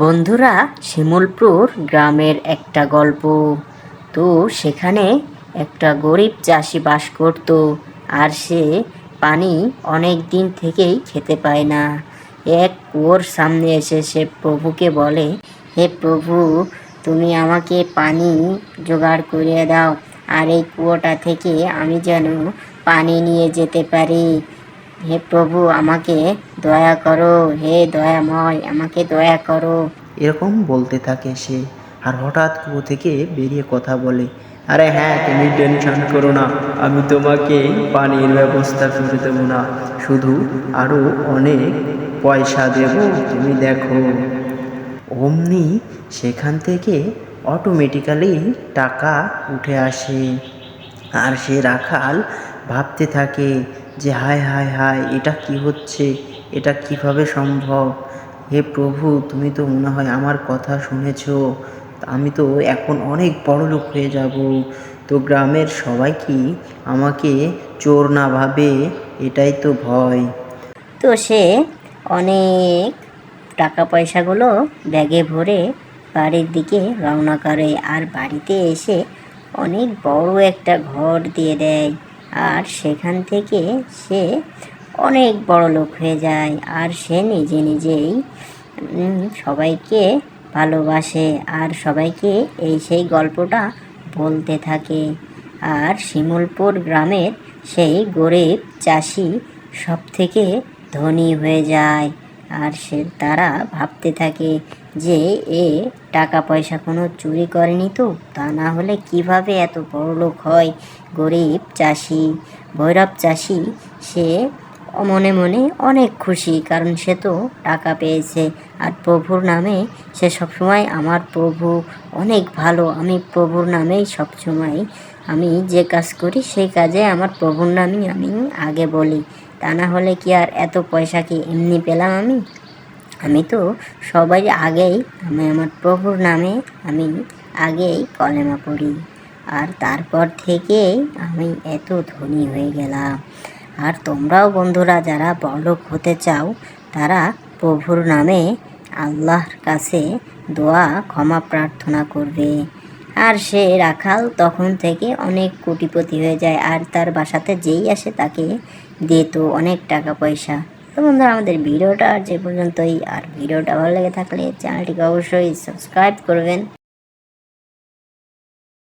বন্ধুরা, শিমুলপুর গ্রামের একটা গল্প। তো সেখানে একটা গরিব চাষি বাস করত আর সে পানি অনেক দিন থেকেই খেতে পায় না। এক কুয়োর সামনে এসে সে প্রভুকে বলে, হে প্রভু, তুমি আমাকে পানি জোগাড় করিয়ে দাও, আর এই কুয়োটা থেকে আমি যেন পানি নিয়ে যেতে পারি। হে প্রভু, আমাকে দয়া করো। হে দয়াময়, আমাকে দয়া করো। এরকম বলতে থাকে সে। আর হঠাৎ কুয়ো থেকে বেরিয়ে কথা বলে, আরে হ্যাঁ তুমি টেনশন করো না, আমি তোমাকে পানির ব্যবস্থা করে দেবো না। শুধু আরও অনেক পয়সা দেব, তুমি দেখো। অমনি সেখান থেকে অটোমেটিক্যালি টাকা উঠে আসে। আর সে রাখাল ভাবতে থাকে যে, হায় হায় হায়, এটা কি হচ্ছে? এটা কীভাবে সম্ভব? হে প্রভু, তুমি তো মনে হয় আমার কথা শুনেছ। আমি তো এখন অনেক বড় লোক হয়ে যাব। তো গ্রামের সবাই কি আমাকে চোর না ভাবে? এটাই তো ভয়। তো সে অনেক টাকা পয়সাগুলো ব্যাগে ভরে বাড়ির দিকে রওনা করে। আর বাড়িতে এসে অনেক বড় একটা ঘর দিয়ে দেয়। আর সেখান থেকে সে অনেক বড় লোক হয়ে যায়। আর সে নিজে নিজেই সবাইকে ভালোবাসে। আর সবাইকে এই সেই গল্পটা বলতে থাকে। আর শিমুলপুর গ্রামের সেই গরিব চাষি সব থেকে ধনী হয়ে যায়। আর সে, তারা ভাবতে থাকে যে এ টাকা পয়সা কোনো চুরি করেনি তো? তা না হলে কীভাবে এত বড় লোক হয়? গরিব চাষি, ভৈরব চাষি, সে মনে মনে অনেক খুশি কারণ সে তো টাকা পেয়েছে। আর প্রভুর নামে সে সবসময় আমার প্রভু, অনেক ভালো। আমি প্রভুর নামেই সবসময় আমি যে কাজ করি, সেই কাজে আমার প্রভুর নামই আমি আগে বলি। তা না হলে কি আর এত পয়সা কি এমনি পেলাম আমি? আমি তো সবাই আগেই আমি আমার প্রভুর নামে আমি আগেই কলেমা পড়ি। আর তারপর থেকেই আমি এত ধনী হয়ে গেলাম। আর তোমরাও বন্ধুরা যারা বড়লোক হতে চাও, তারা প্রভুর নামে আল্লাহর কাছে দোয়া, ক্ষমা প্রার্থনা করবে। আর সে রাখাল তখন থেকে অনেক কোটিপতি হয়ে যায়, আর তার বাসাতে যেই আসে তাকে দিত অনেক টাকা পয়সা। তো বন্ধুরা, আমাদের ভিডিওটা যে পর্যন্তই। আর ভিডিওটা ভালো লেগে থাকলে চ্যানেলটিকে অবশ্যই সাবস্ক্রাইব করবেন।